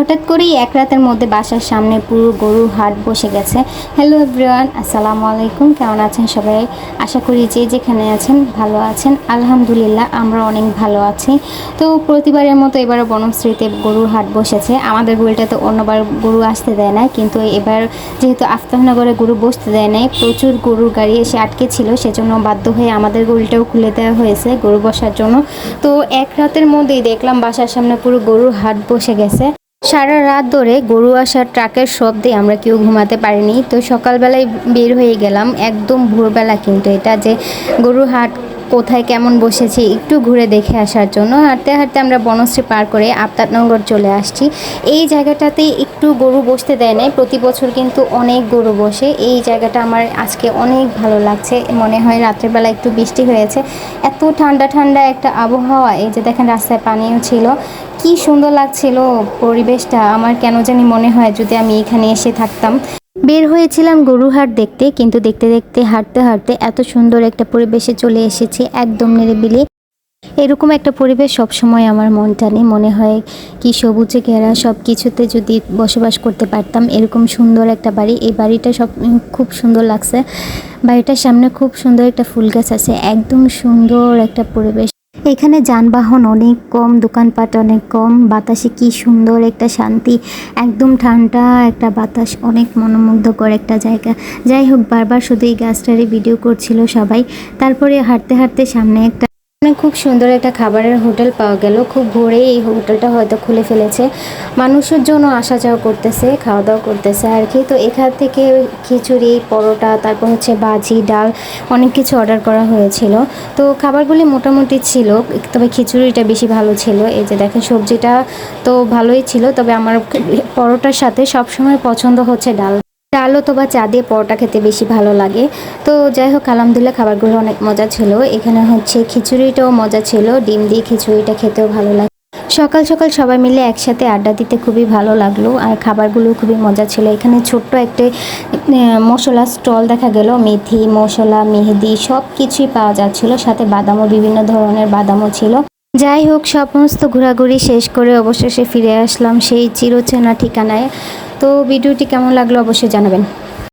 হঠাৎ করেই এক রাতের মধ্যে বাসার সামনে পুরো গরুর হাট বসে গেছে। হ্যালো এভরিওয়ান আসসালামু আলাইকুম। কেমন আছেন সবাই? আশা করি যে যেখানে আছেন ভালো আছেন। আলহামদুলিল্লাহ, আমরা অনেক ভালো আছি। তো প্রতিবারের মতো এবারও বনশ্রীতে গরুর হাট বসেছে। আমাদের গরুটাতে অন্যবার গরু আসতে দেয় না কিন্তু এবার যেহেতু আফতাবনগরে গরু বসতে দেয় নাই, প্রচুর গরুর গাড়ি এসে আটকে ছিল। সেজন্য বাধ্য হয়ে আমাদের গরুটাও খুলে দেওয়া হয়েছে গরু বসার জন্য। তো এক রাতের মধ্যেই দেখলাম বাসার সামনে পুরো গরুর হাট বসে গেছে। সারা রাত ধরে গরু আসার ট্রাকের শব্দে আমরা কেউ ঘুমাতে পারিনি। তো সকালবেলায় বের হয়ে গেলাম একদম ভোরবেলা কিন্তু এটা যে গরুর হাট কোথায় কেমন বসেছে একটু ঘুরে দেখে আসার জন্য। হাঁটতে হাঁটতে আমরা বনশ্রী পার করে আফতাবনগর চলে আসছি। এই জায়গাটাতে একটু গরু বসতে দেয় নাই, প্রতি বছর কিন্তু অনেক গরু বসে। এই জায়গাটা আমার আজকে অনেক ভালো লাগছে, মনে হয় রাত্রেবেলা একটু বৃষ্টি হয়েছে। এত ঠান্ডা ঠান্ডা একটা আবহাওয়া, এই যে দেখেন রাস্তায় পানিও ছিল। কি সুন্দর লাগছিল পরিবেশটা, আমার কেন জানি মনে হয় যদি আমি এখানে এসে থাকতাম। বের হয়েছিলাম গরুহাট দেখতে, কিন্তু দেখতে দেখতে, হাঁটতে হাঁটতে এত সুন্দর একটা পরিবেশে চলে এসেছি, একদম নিরিবিলি। এরকম একটা পরিবেশ সবসময় আমার মন টানে, মনে হয় কি সবুজে ঘেরা সব কিছুতে যদি বসবাস করতে পারতাম, এরকম সুন্দর একটা বাড়ি। এই বাড়িটা সব খুব সুন্দর লাগছে। বাড়িটার সামনে খুব সুন্দর একটা ফুল গাছ আছে, একদম সুন্দর একটা পরিবেশ। এখানে যানবাহন অনেক কম, দোকানপাট অনেক কম, বাতাসে কি সুন্দর একটা শান্তি, একদম ঠান্ডা একটা বাতাস, অনেক মনোমুগ্ধকর একটা জায়গা। যাই হোক, বারবার শুধু এই গাছটারই ভিডিও করছিল সবাই। তারপরে হাঁটতে হাঁটতে সামনে একটা মানে খুব সুন্দর একটা খাবারের হোটেল পাওয়া গেল। খুব ভোরে এই হোটেলটা হয়তো খুলে ফেলেছে। মানুষের জন্য আসা যাওয়া করতেছে, খাওয়া দাওয়া করতেছে আর কি। তো এখান থেকে খিচুড়ি, পরোটা, তারপর হচ্ছে বাজি ডাল অনেক কিছু অর্ডার করা হয়েছিল। তো খাবারগুলি মোটামুটি ছিল, তবে খিচুড়িটা বেশি ভালো ছিল। এই যে দেখেন, সবজিটা তো ভালোই ছিল, তবে আমার পরোটার সাথে সবসময় পছন্দ হচ্ছে ডাল। ডাল অথবা চা দিয়ে পরোটা খেতে বেশি ভালো লাগে। তো যাই হোক আলহামদুলিল্লাহ খাবারগুলো অনেক মজা ছিল। এখানে হচ্ছে খিচুড়িটাও মজা ছিল। ডিম দিয়ে খিচুড়িটা খেতেও ভালো লাগে। সকাল সকাল সবাই মিলে একসাথে আড্ডা দিতে খুবই ভালো লাগল। আর খাবারগুলো খুবই মজা ছিল। এখানে ছোট্ট একটা মশলা স্টল দেখা গেল। মেথি, মশলা, মেহেদি সব কিছুই পাওয়া যাচ্ছিল। সাথে বাদামও, বিভিন্ন ধরনের বাদামও ছিল। যাই হোক সমস্ত ঘোরাঘুরি শেষ করে অবশেষে ফিরে আসলাম সেই চিরচেনা ঠিকানায়। তো ভিডিওটি কেমন লাগল অবশ্যই জানাবেন।